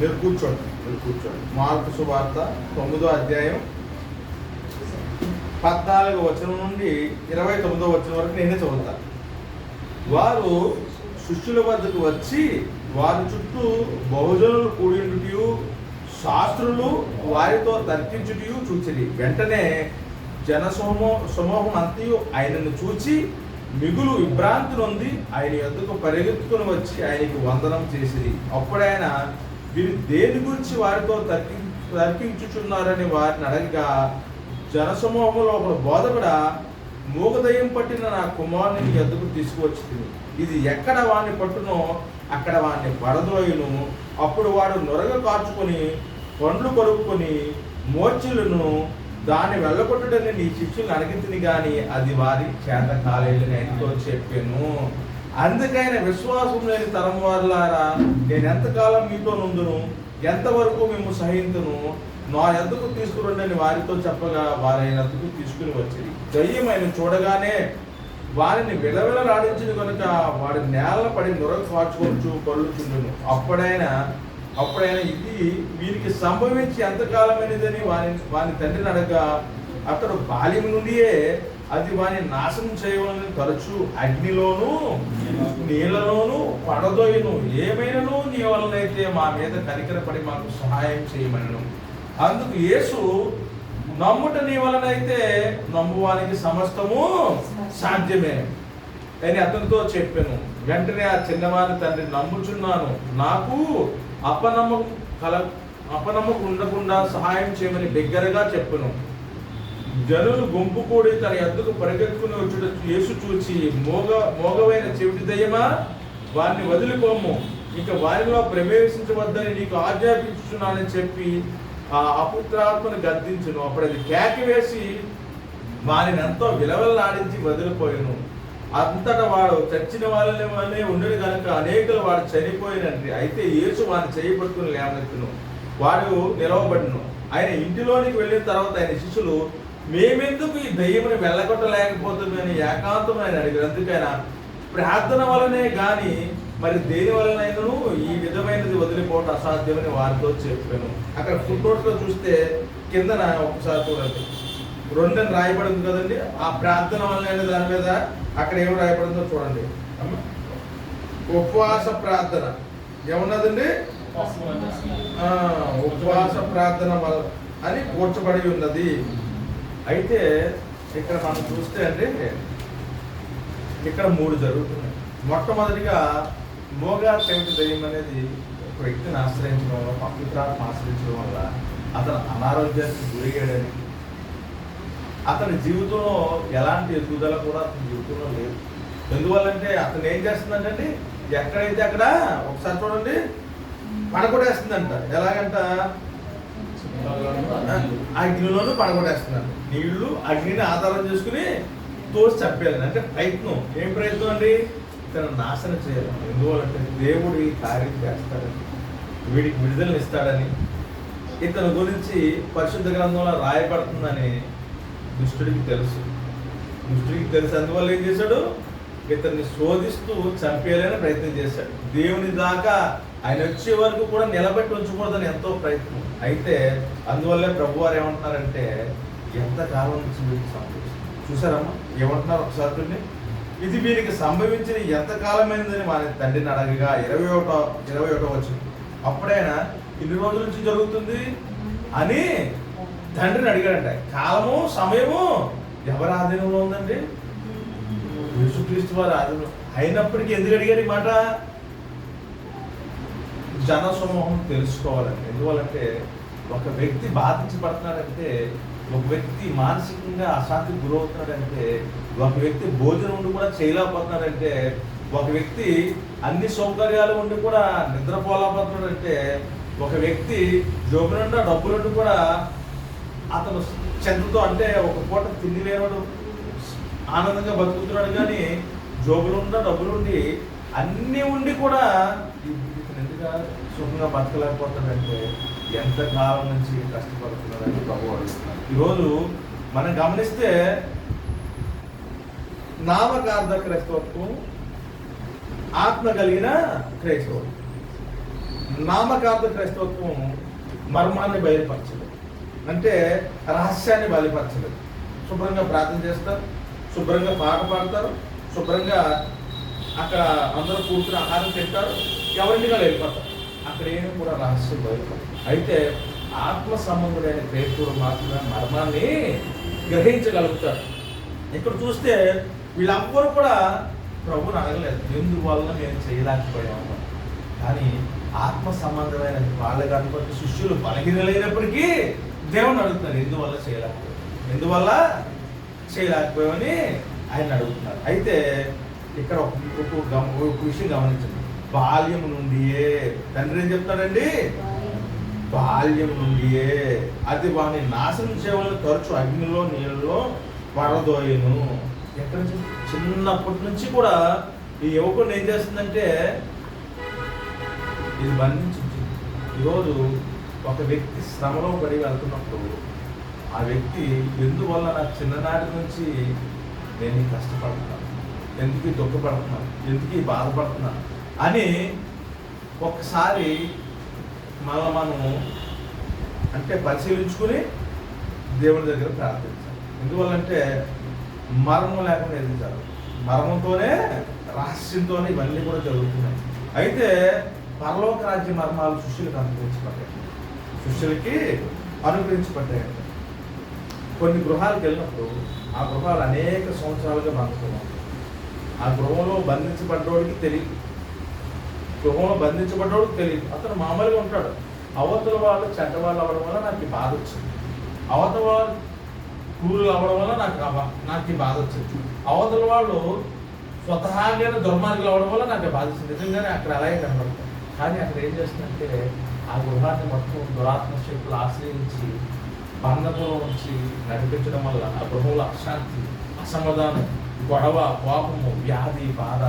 మీరు కూర్చోండి మీరు కూర్చోండి. మార్పు సువార్త తొమ్మిదో అధ్యాయం పద్నాలుగు వచనం నుండి ఇరవై తొమ్మిదో వచనం వరకు నేనే చదువుతాను వారు శిష్యుల వద్దకు వచ్చి వారి చుట్టూ బహుజనులు కూడినట్టు శాస్త్రులు వారితో తర్కించుటియు చూచిరి. వెంటనే జనసమూహ సమూహం అంతయు ఆయనను చూచి మిగులు విభ్రాంతి నొంది ఆయన ఎద్దుకు పరిగెత్తుకుని వచ్చి ఆయనకు వందనం చేసిరి. అప్పుడైనా వీరు దేని గురించి వారితో తర్కి తర్కించుచున్నారని వారిని అడగగా జనసమూహంలో ఒక బోధకుడ మూగదయం పట్టిన నా కుమారుని నీ ఎద్దుకు తీసుకువచ్చి ఇది ఎక్కడ వాడిని పట్టునో అక్కడ వాడిని పడదోయును అప్పుడు వాడు నొరగ కార్చుకొని పండ్లు కొరుక్కొని మోర్చిలను దాన్ని వెళ్ళగొట్టడని నీ శిష్యులను అడిగింది కానీ అది వారి చేత కాలేదని ఎంతో చెప్పాను. అందుకైన విశ్వాసం లేని తరం వారులారా నేను ఎంతకాలం మీతో నుందును ఎంతవరకు మేము సహింతును నా ఎందుకు తీసుకురండి వారితో చెప్పగా వారైన ఎద్దుకు తీసుకుని వచ్చింది. దయ్యమైన చూడగానే వారిని విలవిలలాడించింది కనుక వారి నేల పడి నొరగ కాచుకొచ్చు పళ్ళుచుండును అప్పుడైనా అప్పుడైనా ఇది వీరికి సంభవించి ఎంతకాలమైనదని వారి వారి తండ్రిని అడగ అతడు బాల్యం నుండియే అది వాని నాశనం చేయవాలని తరచు అగ్నిలోను నీళ్ళలోను పడదోయను ఏమైనాను నీ వలనైతే మా మీద కనికరపడి మాకు సహాయం చేయమనను. అందుకు యేసు నమ్ముట నీ వలనైతే నమ్మువానికి సమస్తము సాధ్యమే. అని అతనితో చెప్పాను. వెంటనే ఆ చిన్నవారి తండ్రి నమ్ముచున్నాను. నాకు అపనమ్మకం కల అపనమ్మకం ఉండకుండా సహాయం చేయమని బిగ్గరగా చెప్పను. జనులు గుంపు కూడి తన ఎద్దుకు పరిగెత్తుకుని వచ్చుట యేసు చూచి మోగ మోగవైన చెవిటి దయ్యమా? వారిని వదిలిపోము ఇక వారిలో ప్రవేశించవద్దని నీకు ఆజ్ఞాపించున్నానని చెప్పి ఆ అపుత్రాత్మను గద్దించును. అప్పుడు అది కేక వేసి వారిని ఎంతో విలవల్లాడించి వదిలిపోయాను. అంతటా వాడు చచ్చిన వాళ్ళని వల్లే ఉండడు కనుక అనేకులు వాడు చనిపోయినండి అయితే యేసు వాడిని చేయబట్టుకుని లేవనెత్తును. వాడు నిలవబడిను. ఆయన ఇంటిలోనికి వెళ్ళిన తర్వాత ఆయన శిష్యులు మేమెందుకు ఈ దయ్యముని వెళ్ళగొట్టలేకపోతుందని ఏకాంతమైన అడిగారు. అందుకైనా ప్రార్థన వలనే గాని మరి దేని వలనైనను ఈ విధమైనది వదిలిపోవటం అసాధ్యమని వారితో చెప్పాను. అక్కడ ఫుట్ నోట్స్లో చూస్తే కిందన ఒకసారి చూడండి. రెండని రాయబడింది కదండి. ఆ ప్రార్థన వలన దాని మీద అక్కడ ఏం రాయబడిందో చూడండి. ఉపవాస ప్రార్థన. ఏమన్నదండి? ఉపవాస ప్రార్థన వల్ల అని కూర్చబడి ఉన్నది. అయితే ఇక్కడ మనం చూస్తే అండి ఇక్కడ మూడు జరుగుతున్నాయి. మొట్టమొదటిగా మోగా చెవిటి దయ్యం అనేది ఒక వ్యక్తిని ఆశ్రయించడం వల్ల పవిత్రాత్మ ఆశ్రయించడం వల్ల అతను అనారోగ్యానికి గురయ్యాడని. అతని జీవితంలో ఎలాంటి ఎదుగుదల కూడా అతని జీవితంలో లేదు. ఎందువల్లంటే అతను ఏం చేస్తుందంటే ఎక్కడైతే అక్కడ ఒకసారి చూడండి పడగొట్టేస్తుందంట. ఎలాగంట అగ్నిలోనూ పడగొట్టేస్తున్నారు. నీళ్ళు అగ్నిని ఆధారం చేసుకుని తోసి చంపేయాలని. అంటే ప్రయత్నం. ఏం ప్రయత్నం అండి? ఇతను నాశనం చేయాలి. ఎందువల్లంటే దేవుడు ఈ కార్యం చేస్తాడని వీడికి విడుదలను ఇస్తాడని. ఇతని గురించి పరిశుద్ధ గ్రంథంలో రాయబడుతుందని దుష్టుడికి తెలుసు. దుష్టుడికి తెలుసు అందువల్ల ఏం చేశాడు? ఇతన్ని శోధిస్తూ చంపేయాలని ప్రయత్నం చేశాడు. దేవుని దాకా ఆయన వచ్చే వరకు కూడా నిలబెట్టి ఉంచకూడదని ఎంతో ప్రయత్నం. అయితే అందువల్లే ప్రభు వారు ఏమంటున్నారంటే ఎంత కాలం నుంచి వీరికి సంభవించింది చూసారమ్మా? ఏమంటున్నారు ఒకసారి ఇది వీరికి సంభవించిన ఎంత కాలమైందని తండ్రిని అడగగా ఇరవై ఒకటో ఇరవై ఒకటో వచ్చింది అప్పుడైనా ఇన్ని రోజుల నుంచి జరుగుతుంది అని తండ్రిని అడిగాడంట. కాలము సమయము ఎవరి ఆధీనంలో ఉందండి? యేసుక్రీస్తు వారి ఆధీనం. అయినప్పటికీ ఎందుకు అడిగారు ఈ మాట? జన సమూహం తెలుసుకోవాలండి ఎందువల్లంటే ఒక వ్యక్తి బాధించబడుతున్నాడంటే ఒక వ్యక్తి మానసికంగా అశాంతి గురవుతున్నాడంటే ఒక వ్యక్తి భోజనం ఉండి కూడా చేయలేకపోతున్నాడంటే ఒక వ్యక్తి అన్ని సౌకర్యాలు ఉండి కూడా నిద్రపోలేకపోతున్నాడంటే ఒక వ్యక్తి జోబు నిండా డబ్బులుండి కూడా అతను చెంతతో అంటే ఒక పూట తిండి లేనడు ఆనందంగా బతుకుతున్నాడు కానీ జోబులుండా డబ్బులుండి అన్నీ ఉండి కూడా ఇతను సుఖంగా బతకలేకపోతాడంటే ఎంత కాలం నుంచి కష్టపడుతున్నాడని ప్రభు అడుగుతున్నాడు. ఈరోజు మనం గమనిస్తే నామకార్థ క్రైస్తవత్వం ఆత్మ కలిగిన క్రైస్తవం నామకార్థ క్రైస్తవత్వం మర్మాన్ని బయలుపరచలేదు అంటే రహస్యాన్ని బయలుపరచలేదు శుభ్రంగా ప్రార్థన చేస్తారు శుభ్రంగా పాట పాడతారు శుభ్రంగా అక్కడ అందరూ కూర్చుని ఆహారం తింటారు ఎవరింటిగా వెళ్ళిపోతాం అక్కడ ఏమి కూడా రహస్యం బయలుపడదు అయితే ఆత్మ సంబంధుడైన క్రైస్తవుడు మాత్రమే మర్మాన్ని గ్రహించగలుగుతారు ఇక్కడ చూస్తే వీళ్ళందరూ కూడా ప్రభుని అడగలేదు. ఎందువల్ల మేము చేయలేకపోయాము కానీ ఆత్మ సంబంధమైన వాళ్ళు కనుక శిష్యులు బలహీనలైనప్పటికీ దేవుని అడుగుతున్నారు ఎందువల్ల చేయలేకపోయాం ఎందువల్ల చేయలేకపోయామని ఆయన అడుగుతున్నారు. అయితే ఇక్కడ ఒక విషయం గమనించండి. బాల్యం నుండియే. తండ్రి ఏం చెప్తాడండి? బాల్యం నుండియే. అది వాని నాశనం చేయవాలని తరచు అగ్నిలో నీళ్ళలో పడదోయను. ఎక్కడ చిన్నప్పటి నుంచి కూడా ఈ యువకుడిని ఏం చేస్తుందంటే ఇది బంధించింది. ఈరోజు ఒక వ్యక్తి శ్రమలో పడి వెళ్తున్నప్పుడు ఆ వ్యక్తి ఎందువల్ల నా చిన్ననాటి నుంచి నేను కష్టపడుతున్నాను? ఎందుకు దుఃఖపడుతున్నాను? ఎందుకు బాధపడుతున్నాను? అని ఒకసారి మళ్ళీ మనం అంటే పరిశీలించుకుని దేవుడి దగ్గర ప్రార్థించాలి. ఎందువల్లంటే మరణం లేకుండా ఎదిగించాలి మర్మంతోనే రహస్యంతోనే ఇవన్నీ కూడా జరుగుతున్నాయి. అయితే పరలోక రాజ్య మర్మాలు శిష్యులకు అనుగ్రహించబడ్డాయి. శిష్యులకి అనుగ్రహించబడ్డాయి కొన్ని గృహాలకు వెళ్ళినప్పుడు ఆ గృహాలు అనేక సంవత్సరాలుగా బంధిస్తున్నాం ఆ గృహంలో బంధించబడ్డోడికి తెలియదు. గృహంలో బంధించబడ్డాడు తెలియదు. అతను మామూలుగా ఉంటాడు. అవతల వాళ్ళు చెడ్డ వాళ్ళు అవ్వడం వల్ల నాకు ఈ బాధ వచ్చింది. అవతల వాళ్ళు క్రూరులు అవ్వడం వల్ల నాకు నాకు ఈ బాధ వచ్చింది. అవతల వాళ్ళు స్వతహాగా దుర్మార్గులు అవ్వడం వల్ల నాకు బాధ వచ్చింది. నిజంగానే అక్కడ అలాగే కనబడతాయి. కానీ అక్కడ ఏం చేస్తుందంటే ఆ గృహాన్ని మొత్తం దురాత్మ శక్తులు ఆశ్రయించి బంధంలో ఉంచి నడిపించడం వల్ల ఆ గృహంలో అశాంతి అసమాధానం గొడవ కోపము వ్యాధి బాధ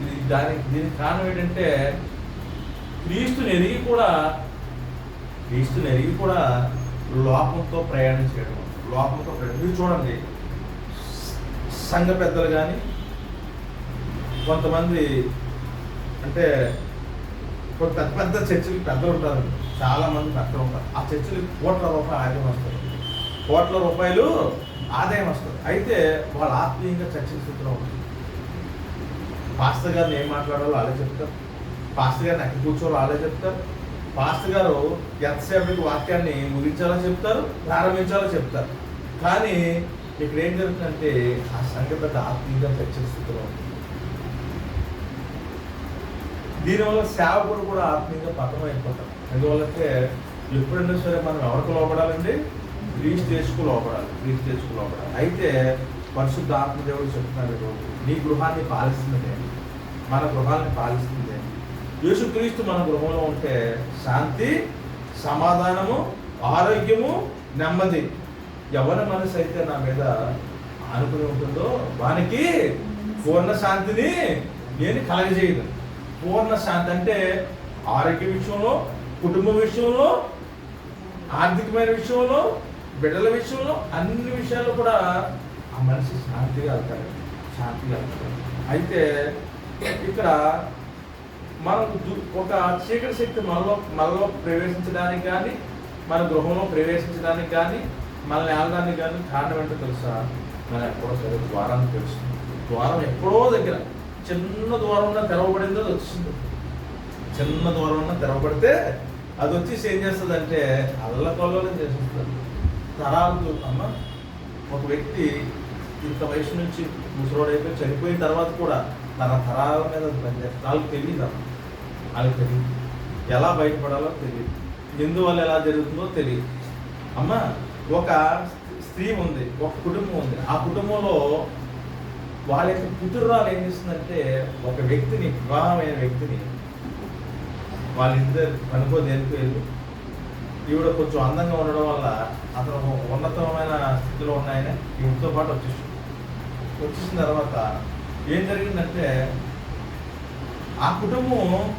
ఇది దానికి దీనికి కారణం ఏంటంటే క్రీస్తుని ఎరిగి కూడా క్రీస్తుని ఎరిగి కూడా లోపంతో ప్రయాణం చేయడం. లోపంతో ప్రయాణం. మీరు చూడండి. సంఘ పెద్దలు కానీ కొంతమంది అంటే కొంత పెద్ద పెద్ద చర్చిలు పెద్దలు ఉంటారు చాలామంది పెద్దలు ఉంటారు. ఆ చర్చిలకు కోట్ల రూపాయలు ఆదాయం వస్తుంది. కోట్ల రూపాయలు ఆదాయం వస్తుంది. అయితే వాళ్ళు ఆత్మీయంగా చర్చల స్థితిలో ఉంటుంది పాస్టర్ గారిని ఏం మాట్లాడాలో వాళ్ళే చెప్తారు. పాస్టర్ గారిని అక్కడ కూర్చోవాలో వాళ్ళే చెప్తారు. పాస్టర్ గారు ఎంతసేపటికి వాక్యాన్ని ముగించాలో చెప్తారు ప్రారంభించాలో చెప్తారు. కానీ ఇక్కడ ఏం జరుగుతుందంటే ఆ సంఘ పెద్ద ఆత్మీయంగా చర్చల స్థితిలో ఉంది. దీనివల్ల సేవకుడు కూడా ఆత్మీయంగా పతనం అయిపోతాం ఎందువల్లంటే ఎప్పుడైనా సరే మనం ఎవరికి లోపడాలండి గ్రీస్ చేసుకు లోపడాలి గ్రీస్ చేసుకు లోపడాలి అయితే పరిశుద్ధ ఆత్మదేవుడు చెప్తున్నారు ఈరోజు, నీ గృహాన్ని పాలిస్తుంది మన గృహాన్ని పాలిస్తుంది. యేసుక్రీస్తు మన గృహంలో ఉంటే శాంతి సమాధానము ఆరోగ్యము నెమ్మది. ఎవరి మనసు అయితే నా మీద ఆనుకుని ఉంటుందో వానికి పూర్ణ శాంతిని నేను కలగజేయదు పూర్ణ శాంతి అంటే ఆరోగ్య విషయంలో కుటుంబ విషయంలో ఆర్థికమైన విషయంలో బిడ్డల విషయంలో అన్ని విషయాల్లో కూడా ఆ మనిషి శాంతిగా వెళ్తాడు. శాంతిగా అయితే ఇక్కడ మనకు ఒక చీకటి శక్తి మనలో మనలో ప్రవేశించడానికి కానీ మన గృహంలో ప్రవేశించడానికి కానీ మనల్ని ఆడడానికి కానీ కారణం ఏంటో తెలుసా? మనం ఎప్పుడో సరే ద్వారాన్ని తెలుసు ద్వారం ఎప్పుడో దగ్గర చిన్న ద్వారం ఉన్న తెరవబడిందో వచ్చింది చిన్న ద్వారం ఉన్న తెరవబడితే అది వచ్చేసి ఏం చేస్తుంది అంటే అల్లకొల్లోలం చేసేస్తుంది. తరాలు అమ్మ ఒక వ్యక్తి ఇంత వయసు నుంచి ముసలోడైపోయి చనిపోయిన తర్వాత కూడా తన తరాల మీద అది వాళ్ళకి తెలియదు వాళ్ళకి తెలియదు ఎలా బయటపడాలో తెలియదు ఎందువల్ల ఎలా జరుగుతుందో తెలియదు అమ్మ ఒక స్త్రీ ఉంది ఒక కుటుంబం ఉంది. ఆ కుటుంబంలో వాళ్ళ యొక్క పుత్రురాలు ఏం చేస్తుందంటే ఒక వ్యక్తిని వివాహమైన వ్యక్తిని వాళ్ళిద్దరు అనుకో దేనికి ఈవిడ కొంచెం అందంగా ఉండడం వల్ల అతను ఉన్నతమైన స్థితిలో ఉన్నాయని ఈవిడతో పాటు వచ్చేసి వచ్చేసిన తర్వాత ఏం జరిగిందంటే ఆ కుటుంబం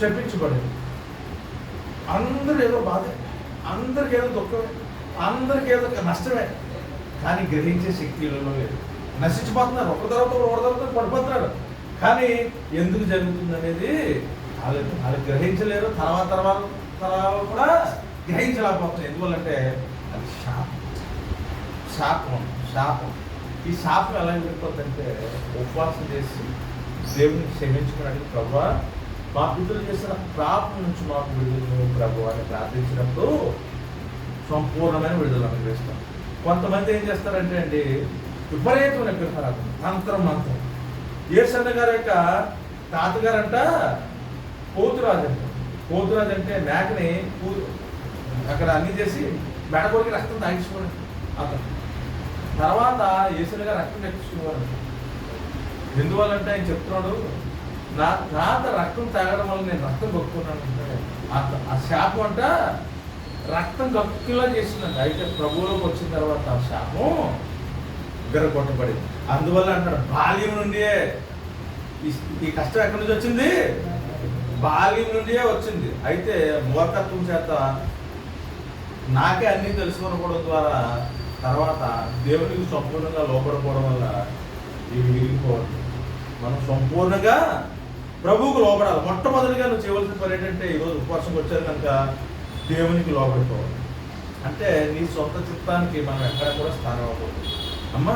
శపించబడింది. అందరూ ఏదో బాధ. అందరికి ఏదో దుఃఖమే. అందరికి ఏదో నష్టమే. కానీ గ్రహించే శక్తి లేదు. నశించిపోతున్నారు. ఒక తర్వాత ఒక తర్వాత పడిపోతున్నారు. కానీ ఎందుకు జరుగుతుంది అనేది వాళ్ళు వాళ్ళు గ్రహించలేరు. తర్వాత తర్వాత తర్వాత కూడా గ్రహించలేకపోతున్నారు. ఎందువల్లంటే అది శాపం. శాపం. శాపం. ఈ శాపం ఎలా ఎదుర్కోద్దంటే ఉపవాసం చేసి దేవుని క్షమించుకోవడానికి ప్రభు మా పితృలు చేసిన పాపం నుంచి మాకు విడుదల ప్రభు అని ప్రార్థించినప్పుడు సంపూర్ణమైన విడుదల అనుగ్రహిస్తాం కొంతమంది ఏం చేస్తారంటే అండి విపరీతమైన విగ్రహారాధన మంత్రం మంత్రం. ఏసన్న గారి యొక్క తాతగారంట పోతురాజు అంట. పోతురాజు అంటే మేకని అక్కడ అన్ని చేసి మెడకొడికి రక్తం తాగించుకోండి అతను. తర్వాత ఏసన్న రక్తం తెచ్చుకునేవారు ఎందువల్లంటే ఆయన చెప్తున్నాడు నా తాత రక్తం తాగడం వల్ల నేను రక్తం కొట్టుకున్నాను ఆ- శాపం అంట రక్తం కక్కులా చేసిందండి అయితే ప్రభువులోకి వచ్చిన తర్వాత ఆ శాపం కొట్టబడి అందువల్ల అంటాడు బాల్యం నుండియే ఈ- కష్టం ఎక్కడి నుంచి వచ్చింది? బాల్యం నుండియే వచ్చింది. అయితే మూర్ఖత్వం చేత నాకే అన్నీ తెలుసుకోకపోవడం ద్వారా తర్వాత దేవునికి సంపూర్ణంగా లోపడిపోవడం వల్ల ఇవి విరిగిపోవద్దు మనం సంపూర్ణంగా ప్రభువుకు లోపడాలి. మొట్టమొదటిగా నువ్వు చేయవలసిన పని ఏంటంటే ఈరోజు ఉపవాసం వచ్చారు కనుక దేవునికి లోపడిపోవాలి అంటే నీ సొంత చిత్తానికి మనం ఎక్కడ కూడా స్థానం అవ్వకూడదు. అమ్మా